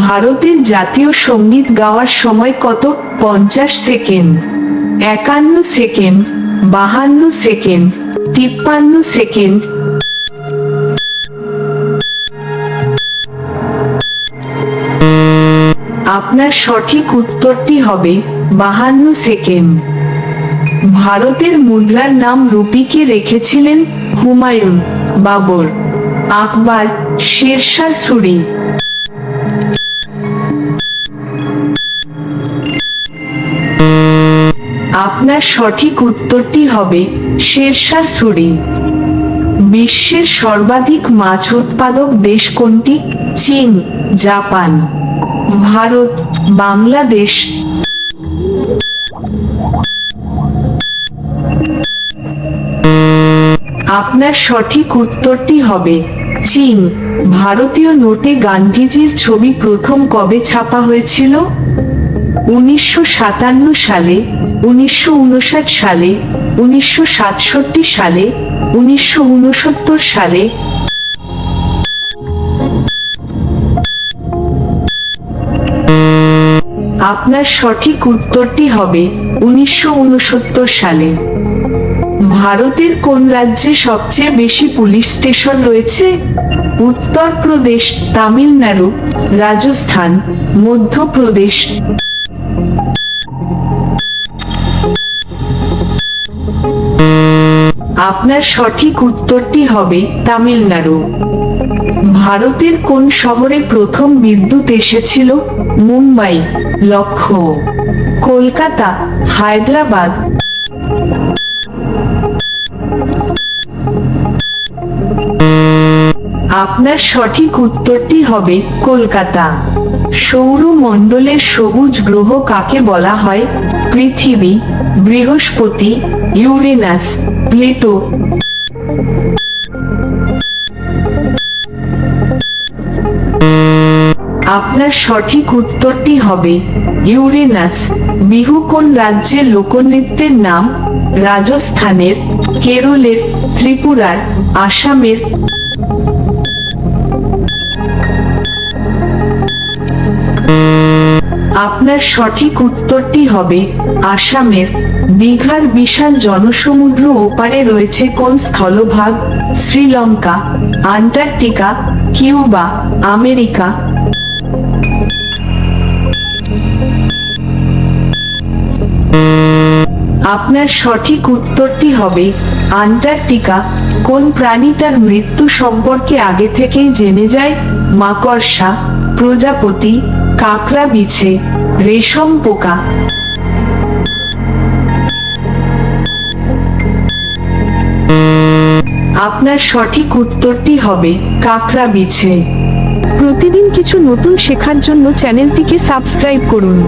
ভারতের জাতীয় সংগীত গাওয়ার সময় কত? পঞ্চাশ সেকেন্ড, একান্ন সেকেন্ড, বাহান্ন সেকেন্ড, তিপ্পান্ন সেকেন্ড। আপনার সঠিক উত্তরটি হবে বাহান্ন সেকেন্ড। ভারতের মুদ্রার নাম রুপিকে রেখেছিলেন হুমায়ুন বাবর, আকবর, শেরশাহ সুরি আপনার সঠিক উত্তরটি হবে শেরশাহ সুরি বিশ্বের সর্বাধিক মাছ উৎপাদক দেশ কোনটি? চীন, জাপান। ভারত, বাংলাদেশ। আপনার সঠিক উত্তরটি হবে চীন। ভারতীয় নোটে গান্ধীজির ছবি প্রথম কবে ছাপা হয়েছিল? উনিশশো সাতান্ন সালে উনিশশো উনষাট সালে, উনিশশো সাতষট্টি সালে, উনিশশো উনসত্তর সালে। আপনার সঠিক উত্তরটি হবে উনিশশো উনসত্তর সালে। ভারতের কোন রাজ্যে সবচেয়ে বেশি পুলিশ স্টেশন রয়েছে? উত্তরপ্রদেশ, তামিলনাড়ু, রাজস্থান, মধ্যপ্রদেশ। আপনার সঠিক উত্তরটি হবে তামিলনাড়ু। ভারতের কোন শহরে প্রথম বিদ্যুৎ এসেছিল? মুম্বাই লক্ষ্য কলকাতা, হায়দ্রাবাদ আপনার সঠিক উত্তরটি হবে কলকাতা। সৌরমণ্ডলের সবুজ গ্রহ কাকে বলা হয়? পৃথিবী, বৃহস্পতি, ইউরেনাস, প্লেটো। আপনার সঠিক উত্তরটি হবে ইউরেনাস। বিহু কোন রাজ্যের লোকনৃত্যের নাম? রাজস্থানের, কেরলের, ত্রিপুরার, আসামের। আপনার সঠিক উত্তরটি হবে, আসামের দীঘার বিশাল জনসমুদ্র ওপারে রয়েছে কোন স্থলভাগ? Sri Lanka, Antarctica, Cuba, America. আপনার সঠিক উত্তরটি হবে, আন্টার্কটিকা। কোন প্রাণী তার মৃত্যু সম্পর্কে আগে থেকেই জেনে যায়? মাকড়সা, প্রজাপতি কাকড়া বিছে, রেশম পোকা। আপনার সঠিক উত্তরটি হবে কাকড়া বিছে। প্রতিদিন কিছু নতুন শেখার জন্য চ্যানেলটিকে সাবস্ক্রাইব করুন।